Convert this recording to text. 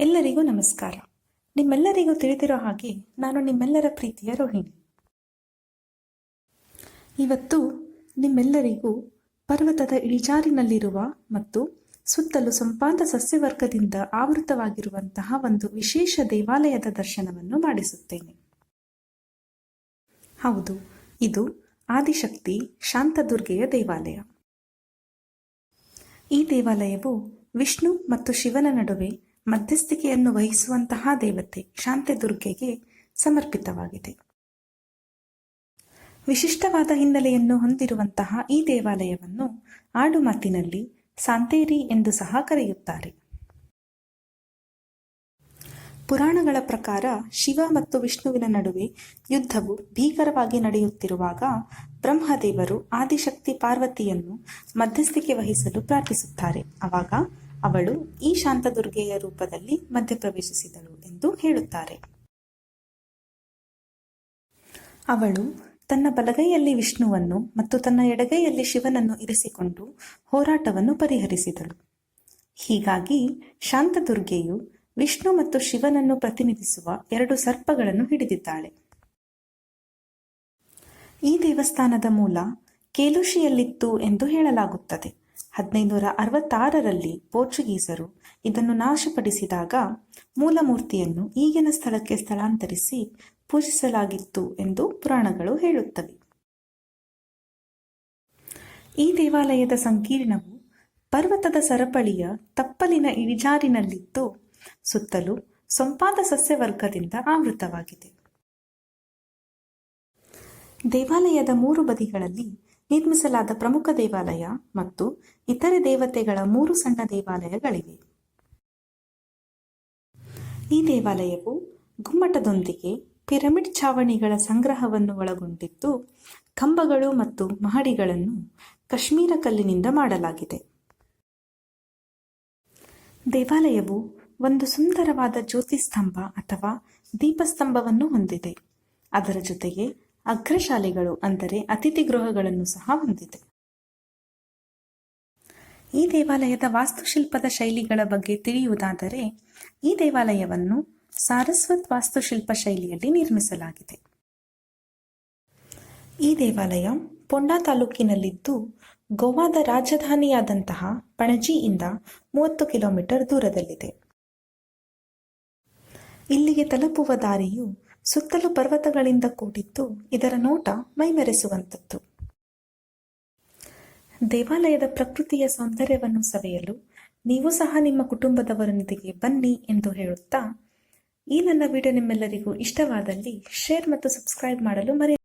ಎಲ್ಲರಿಗೂ ನಮಸ್ಕಾರ. ನಿಮ್ಮೆಲ್ಲರಿಗೂ ತಿಳಿದಿರೋ ಹಾಗೆ ನಾನು ನಿಮ್ಮೆಲ್ಲರ ಪ್ರೀತಿಯ ರೋಹಿಣಿ. ಇವತ್ತು ನಿಮ್ಮೆಲ್ಲರಿಗೂ ಪರ್ವತದ ಇಳಿಜಾರಿನಲ್ಲಿರುವ ಮತ್ತು ಸುತ್ತಲೂ ಸಂಪಾದ ಸಸ್ಯವರ್ಗದಿಂದ ಆವೃತವಾಗಿರುವಂತಹ ಒಂದು ವಿಶೇಷ ದೇವಾಲಯದ ದರ್ಶನವನ್ನು ಮಾಡಿಸುತ್ತೇನೆ. ಹೌದು, ಇದು ಆದಿಶಕ್ತಿ ಶಾಂತದುರ್ಗೆಯ ದೇವಾಲಯ. ಈ ದೇವಾಲಯವು ವಿಷ್ಣು ಮತ್ತು ಶಿವನ ನಡುವೆ ಮಧ್ಯಸ್ಥಿಕೆಯನ್ನು ವಹಿಸುವಂತಹ ದೇವತೆ ಶಾಂತದುರ್ಗೆಗೆ ಸಮರ್ಪಿತವಾಗಿದೆ. ವಿಶಿಷ್ಟವಾದ ಹಿನ್ನೆಲೆಯನ್ನು ಹೊಂದಿರುವಂತಹ ಈ ದೇವಾಲಯವನ್ನು ಆಡುಮಾತಿನಲ್ಲಿ ಸಾಂತೇರಿ ಎಂದು ಸಹ ಕರೆಯುತ್ತಾರೆ. ಪುರಾಣಗಳ ಪ್ರಕಾರ ಶಿವ ಮತ್ತು ವಿಷ್ಣುವಿನ ನಡುವೆ ಯುದ್ಧವು ಭೀಕರವಾಗಿ ನಡೆಯುತ್ತಿರುವಾಗ ಬ್ರಹ್ಮದೇವರು ಆದಿಶಕ್ತಿ ಪಾರ್ವತಿಯನ್ನು ಮಧ್ಯಸ್ಥಿಕೆ ವಹಿಸಲು ಪ್ರಾರ್ಥಿಸುತ್ತಾರೆ. ಅವಾಗ ಅವಳು ಈ ಶಾಂತದುರ್ಗೆಯ ರೂಪದಲ್ಲಿ ಮಧ್ಯಪ್ರವೇಶಿಸಿದಳು ಎಂದು ಹೇಳುತ್ತಾರೆ. ಅವಳು ತನ್ನ ಬಲಗೈಯಲ್ಲಿ ವಿಷ್ಣುವನ್ನು ಮತ್ತು ತನ್ನ ಎಡಗೈಯಲ್ಲಿ ಶಿವನನ್ನು ಇರಿಸಿಕೊಂಡು ಹೋರಾಟವನ್ನು ಪರಿಹರಿಸಿದಳು. ಹೀಗಾಗಿ ಶಾಂತದುರ್ಗೆಯು ವಿಷ್ಣು ಮತ್ತು ಶಿವನನ್ನು ಪ್ರತಿನಿಧಿಸುವ ಎರಡು ಸರ್ಪಗಳನ್ನು ಹಿಡಿದಿದ್ದಾಳೆ. ಈ ದೇವಸ್ಥಾನದ ಮೂಲ ಕೇಲುಷಿಯಲ್ಲಿತ್ತು ಎಂದು ಹೇಳಲಾಗುತ್ತದೆ. ಹದಿನೈದುನೂರ ಅರವತ್ತಾರರಲ್ಲಿ ಪೋರ್ಚುಗೀಸರು ಇದನ್ನು ನಾಶಪಡಿಸಿದಾಗ ಮೂಲಮೂರ್ತಿಯನ್ನು ಈಗಿನ ಸ್ಥಳಕ್ಕೆ ಸ್ಥಳಾಂತರಿಸಿ ಪೂಜಿಸಲಾಗಿತ್ತು ಎಂದು ಪುರಾಣಗಳು ಹೇಳುತ್ತವೆ. ಈ ದೇವಾಲಯದ ಸಂಕೀರ್ಣವು ಪರ್ವತದ ಸರಪಳಿಯ ತಪ್ಪಲಿನ ಇಳಿಜಾರಿನಲ್ಲಿದ್ದು ಸುತ್ತಲೂ ಸೊಂಪಾದ ಸಸ್ಯವರ್ಗದಿಂದ ಆವೃತವಾಗಿದೆ. ದೇವಾಲಯದ ಮೂರು ಬದಿಗಳಲ್ಲಿ ನಿರ್ಮಿಸಲಾದ ಪ್ರಮುಖ ದೇವಾಲಯ ಮತ್ತು ಇತರೆ ದೇವತೆಗಳ ಮೂರು ಸಣ್ಣ ದೇವಾಲಯಗಳಿವೆ. ಈ ದೇವಾಲಯವು ಗುಮ್ಮಟದೊಂದಿಗೆ ಪಿರಮಿಡ್ ಛಾವಣಿಗಳ ಸಂಗ್ರಹವನ್ನು ಒಳಗೊಂಡಿದ್ದು, ಕಂಬಗಳು ಮತ್ತು ಮಹಡಿಗಳನ್ನು ಕಾಶ್ಮೀರ ಕಲ್ಲಿನಿಂದ ಮಾಡಲಾಗಿದೆ. ದೇವಾಲಯವು ಒಂದು ಸುಂದರವಾದ ಜ್ಯೋತಿಸ್ತಂಭ ಅಥವಾ ದೀಪಸ್ತಂಭವನ್ನು ಹೊಂದಿದೆ. ಅದರ ಜೊತೆಗೆ ಅಗ್ರಶಾಲೆಗಳು ಅಂದರೆ ಅತಿಥಿ ಗೃಹಗಳನ್ನು ಸಹ ಹೊಂದಿದೆ. ಈ ದೇವಾಲಯದ ವಾಸ್ತುಶಿಲ್ಪದ ಶೈಲಿಗಳ ಬಗ್ಗೆ ತಿಳಿಯುವುದಾದರೆ, ಈ ದೇವಾಲಯವನ್ನು ಸಾರಸ್ವತ್ ವಾಸ್ತುಶಿಲ್ಪ ಶೈಲಿಯಲ್ಲಿ ನಿರ್ಮಿಸಲಾಗಿದೆ. ಈ ದೇವಾಲಯ ಪೊಂಡಾ ತಾಲೂಕಿನಲ್ಲಿದ್ದು, ಗೋವಾದ ರಾಜಧಾನಿಯಾದಂತಹ ಪಣಜಿಯಿಂದ ಮೂವತ್ತು ಕಿಲೋಮೀಟರ್ ದೂರದಲ್ಲಿದೆ. ಇಲ್ಲಿಗೆ ತಲುಪುವ ದಾರಿಯು ಸುತ್ತಲೂ ಪರ್ವತಗಳಿಂದ ಕೂಡಿದ್ದು ಇದರ ನೋಟ ಮೈಮೆರೆಸುವಂಥದ್ದು. ದೇವಾಲಯದ ಪ್ರಕೃತಿಯ ಸೌಂದರ್ಯವನ್ನು ಸವಿಯಲು ನೀವು ಸಹ ನಿಮ್ಮ ಕುಟುಂಬದವರೊಂದಿಗೆ ಬನ್ನಿ ಎಂದು ಹೇಳುತ್ತಾ, ಈ ನನ್ನ ವಿಡಿಯೋ ನಿಮ್ಮೆಲ್ಲರಿಗೂ ಇಷ್ಟವಾದಲ್ಲಿ ಶೇರ್ ಮತ್ತು ಸಬ್ಸ್ಕ್ರೈಬ್ ಮಾಡಲು ಮರೆಯ